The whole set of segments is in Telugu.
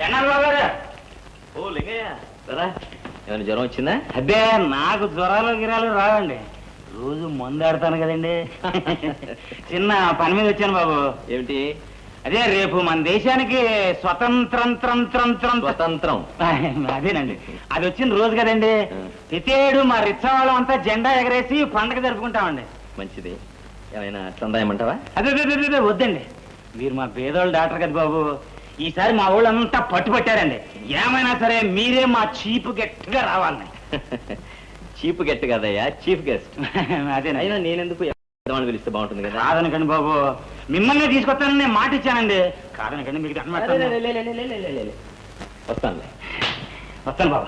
ఓ లింగయ్య రా ఏమైనా జ్వరం వచ్చిందా? అబ్బే నాకు జ్వరాలు గిరాలు రావండి. రోజు మందు ఆడతాను కదండి. చిన్న పని మీద వచ్చాను బాబు. ఏమిటి? అదే రేపు మన దేశానికి స్వతంత్రం త్రం త్రం త్రం. స్వతంత్రం. అదేనండి. అది వచ్చిన రోజు కదండి. ప్రతియేడు మా రిచ్చవాళ్ళం అంతా జెండా ఎగరేసి పండగ జరుపుకుంటామండి. మంచిది. ఏమైనా చందాయమంటావా? అదే అదే, అదే, అదే, వద్దండి. మీరు మా పేదోళ్ళ డాక్టర్ కదా బాబు. ఈసారి మా ఊళ్ళంతా పట్టుపట్టారండి ఏమైనా సరే మీరే మా చీప్ గట్టిగా రావాలని చీప్ గెస్ట్ కదయ్యా చీఫ్ గెస్ట్ అదేనండి అయినా నేనెందుకు పెద్దవాళ్ళని పిలిస్తే బాగుంటుంది కదా కాదనకండి బాబు మిమ్మల్ని తీసుకొస్తానని నేను మాట ఇచ్చానండి కాదనకండి మీకు దండం పెడతాను. వస్తాను బాబు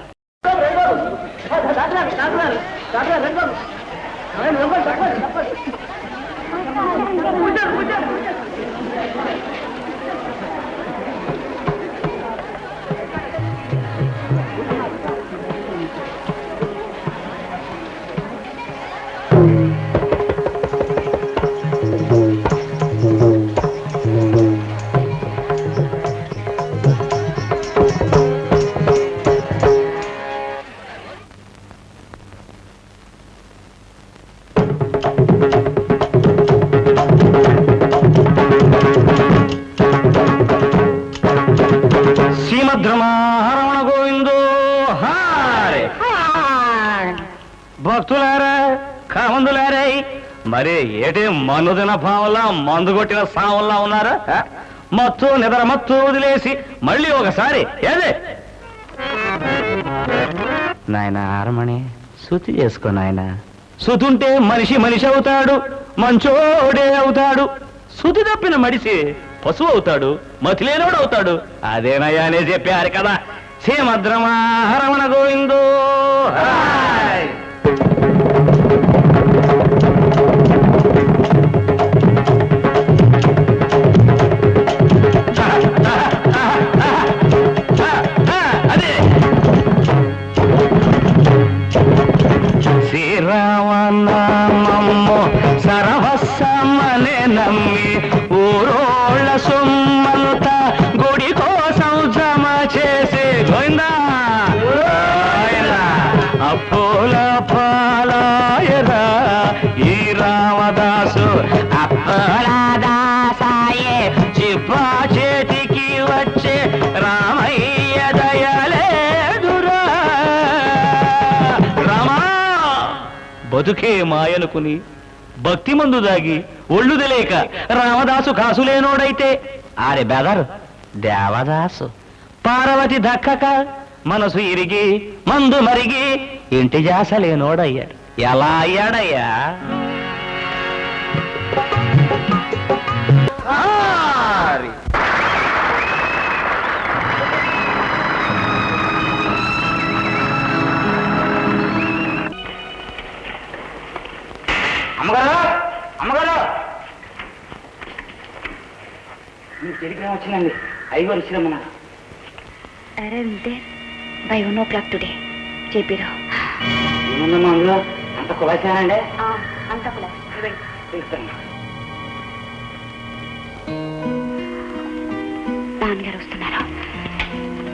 శ్రీమద్రమారమణ గోవిందో హారే భక్తులారా కామందులారా మరి ఏటి మనుదిన భావంలా మందు కొట్టిన సావంలా ఉన్నారా? మత్తు నిద్ర మత్తు వదిలేసి మళ్ళీ ఒకసారి ఏదే? నాయన ఆరమణి శృతి చేసుకో నాయన. శృతుంటే మనిషి మనిషి అవుతాడు మంచోడే అవుతాడు. శృతి తప్పిన మడిసి పశువు అవుతాడు మతిలేనోడు అవుతాడు. అదేనయ్యా అనే చెప్పారు కదా. శ్రీమద్రమారమణ గోవిందో. నిన్ననే నమ్మి ఊరోళ్ళ సొమ్మలుత గుడి కోసం జమ చేసి గోవిందా. అప్పుల పాలాయరా ఈ రామదాసు అప్పలాదాసాయే. చిప్పా చేతికి వచ్చే రామయ్య దయలేదురా రామా బతుకే మాయనుకుని భక్తి మందు దాగి ఒళ్ళు తెలియక రామదాసు కాసులేనోడైతే ఆరే బెదరు దేవదాసు. పార్వతి దక్కక మనసు ఇరిగి మందు మరిగి ఇంటి జాసలేనోడయ్యాడు ఎలా అయ్యాడయ్యా? మీ టెలిగ్రామ్ వచ్చిందండి ఐదు వచ్చిరమ్మన్నా Arrive there by one o'clock today. JP Rao. ఏముందమ్మా అందులో అంత కులాసానండి అంత తీస్తాను నాన్నగారు వస్తున్నారు.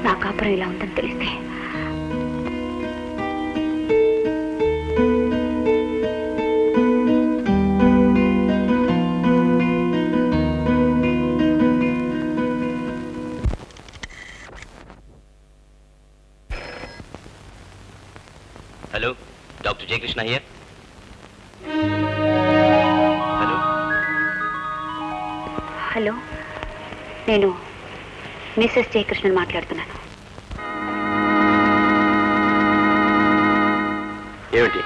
నా కాపురం ఇలా ఉందని తెలిస్తే నేను మిస్సెస్ జయకృష్ణన్ మాట్లాడుతున్నాను. ఏమిటి?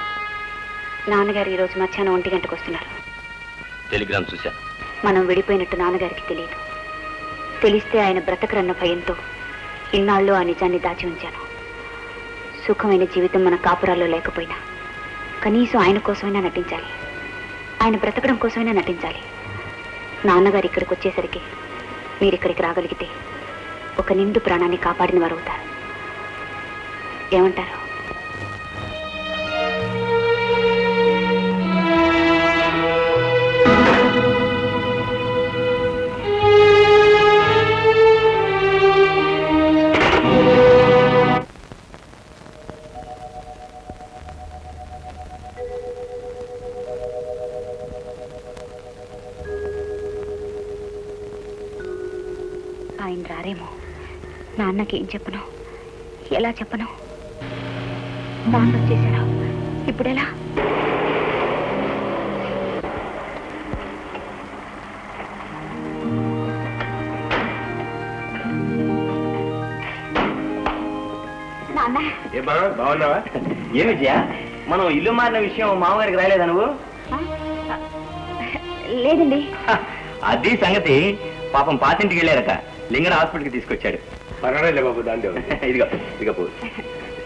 నాన్నగారు ఈరోజు మధ్యాహ్నం ఒంటి గంటకు వస్తున్నారు. టెలిగ్రామ్ చూశా మనం విడిపోయినట్టు నాన్నగారికి తెలియదు. తెలిస్తే ఆయన బ్రతకరన్న భయంతో ఇన్నాళ్ళు ఆ నిజాన్ని దాచి ఉంచాను. సుఖమైన జీవితం మన కాపురాల్లో లేకపోయినా కనీసం ఆయన కోసమైనా నటించాలి. ఆయన బ్రతకడం కోసమైనా నటించాలి. నాన్నగారు ఇక్కడికి వచ్చేసరికి మీరిక్కడికి రాగలిగితే ఒక నిండు ప్రాణాన్ని కాపాడిన వారు అవుతారు ఏమంటారు? ఆయన రారేమో. నాన్నకి ఏం చెప్పను? ఎలా చెప్పను? నాన్న వచ్చేసాడు? ఇప్పుడెలా ఏమా బాగున్నావా? ఏమి విజయ? మనం ఇల్లు మారిన విషయం మామగారికి రాయలేదా నువ్వు? లేదండి. అది సంగతి. పాపం పాతింటికి వెళ్ళారక లింగన హాస్పిటల్కి తీసుకొచ్చాడు. పర్వాలేదు బాబు దాని. ఇదిగో ఇదిగో పో.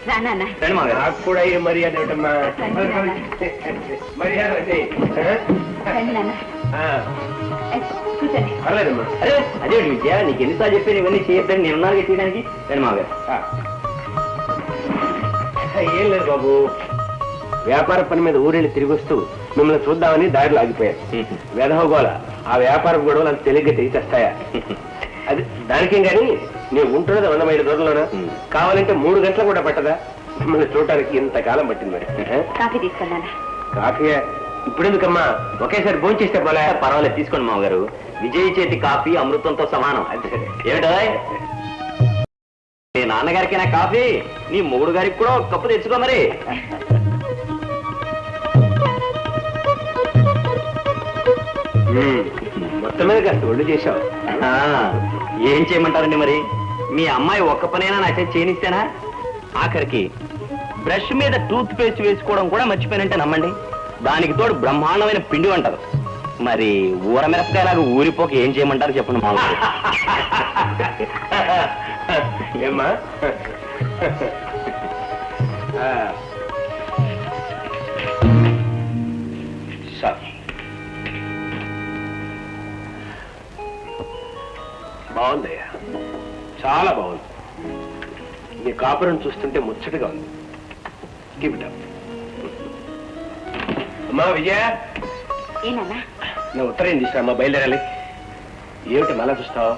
రండి నాకు కూడా ఏ మర్యాద మర్యాద కూర్చోండి. పర్లేదమ్మా అరే అదే విజయ నీకు ఎన్నిసార్లు చెప్పాను ఇవన్నీ చేయొద్దని నేను ఉన్నాను చేయడానికి? రండి మామగారు. ఆ. ఏం లేదు బాబు. వ్యాపార పని మీద ఊరెళ్ళి తిరిగి వస్తూ మిమ్మల్ని చూద్దామని దారిలో ఆగిపోయారు వేదహోగోళ ఆ వ్యాపార గొడవలు అంత తెలియక తెస్తాయా అది దానికేం కానీ నేను ఉంటున్నది వంద మైళ్ళ దూరంలోనా? ఉం. కావాలంటే మూడు గంటలు కూడా పట్టదా? మిమ్మల్ని చూడటానికి ఇంతకాలం పట్టింది మరి? కాఫీ తీసుకున్నాను? కాఫీ ఇప్పుడెందుకమ్మా? ఒకేసారి భోంచేస్తే చేస్తే పోలే పర్వాలేదు తీసుకోండి మామగారు. విజయ్ చేతి కాఫీ అమృతంతో సమానం. ఏమిటో? నీ నాన్నగారికి నా కాఫీ? నీ మొగుడు గారికి కూడా ఒక కప్పు తెచ్చుకో మరి. మొత్తం మీద కాస్త ఒళ్ళు చేశావు. ఆ, ఏం చేయమంటారండి మరి? మీ అమ్మాయి ఒక్క పనైనా నా చేతి చేయనిస్తేనా? ఆఖరికి బ్రష్ మీద టూత్ పేస్ట్ వేసుకోవడం కూడా మర్చిపోయినంటే నమ్మండి. దానికి తోడు బ్రహ్మాండమైన పిండి అంటారు మరి ఊర మిరపకాయలాగా ఊరిపోక ఏం చేయమంటారు చెప్పండి మామూలు ఏమ్మా? బాగుందయ్యా. చాలా బాగుంది. నీ కాపురం చూస్తుంటే ముచ్చటగా ఉంది. Up. అమ్మా విజయ. ఏ నాన్న? నా ఉత్తరం తీసుకురామ్మా బయలుదేరాలి. ఏమిటి మళ్ళా చూస్తావు?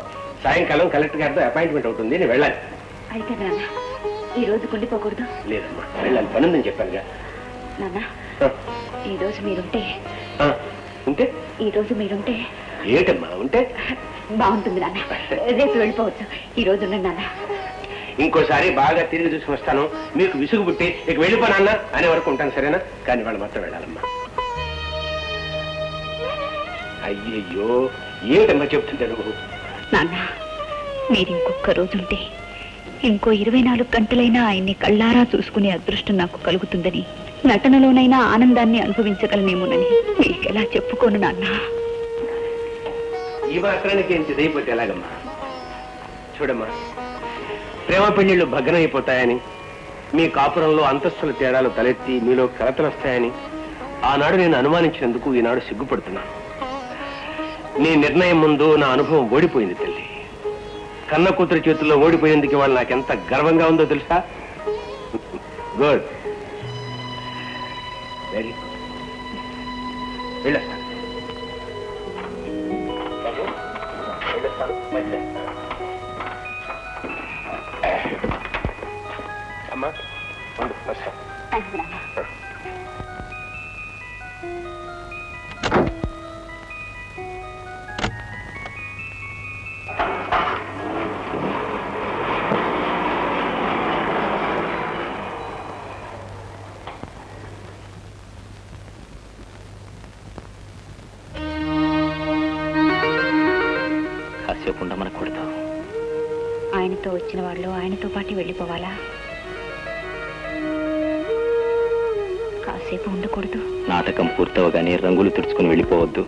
సాయంకాలం కలెక్టర్ గారితో అపాయింట్మెంట్ అవుతుంది నేను వెళ్ళాలి. అయితే నాన్న ఈ రోజు కుండిపోకూడదు లేదమ్మా వెళ్ళాలి. పని ఉందని చెప్పానుగా. నాన్న ఈ రోజు మీరుంటే ఉంటే? ఈ రోజు మీరుంటే ఏమిటమ్మా ఉంటే? బాగుంటుంది నాన్న. రేపు వెళ్ళిపోవచ్చు. ఈ రోజు నాన్న. ఇంకోసారి బాగా తిరిగి చూసి వస్తాను. మీకు విసుగు పుట్టి ఇక వెళ్ళిపోనాన్న అనే వరకు ఉంటాను సరేనా? కానీ వాళ్ళు మాత్రం వెళ్ళాలమ్మా. అయ్యయ్యో ఏమిటమ్మా చెప్తుంటే నువ్వు? నాన్న మీరు ఇంకొక రోజుంటే ఇంకో ఇరవై నాలుగు గంటలైనా ఆయన్ని కళ్ళారా చూసుకునే అదృష్టం నాకు కలుగుతుందని నటనలోనైనా ఆనందాన్ని అనుభవించగలనేమోనని మీకెలా చెప్పుకోను నాన్న? ఈ మాత్రానికి ఏంటి ఇదైపోతే ఎలాగమ్మా? చూడమ్మా ప్రేమ పెళ్ళిళ్ళు భగ్నమైపోతాయని మీ కాపురంలో అంతస్తుల తేడాలు తలెత్తి మీలో కలతలు వస్తాయని ఆనాడు నేను అనుమానించినందుకు ఈనాడు సిగ్గుపడుతున్నాను నీ నిర్ణయం ముందు నా అనుభవం ఓడిపోయింది తల్లి. కన్న కూతురు చేతుల్లో ఓడిపోయేందుకు వాళ్ళు నాకెంత గర్వంగా ఉందో తెలుసా? గుడ్ వెరీ గుడ్ అమ్మా ఉండు. ఆయనతో వచ్చిన వాళ్ళు ఆయనతో పాటు వెళ్ళిపోవాలా? కాసేపు ఉండకూడదు. నాటకం పూర్తవగానే రంగులు తుడుచుకుని వెళ్ళిపోవద్దు.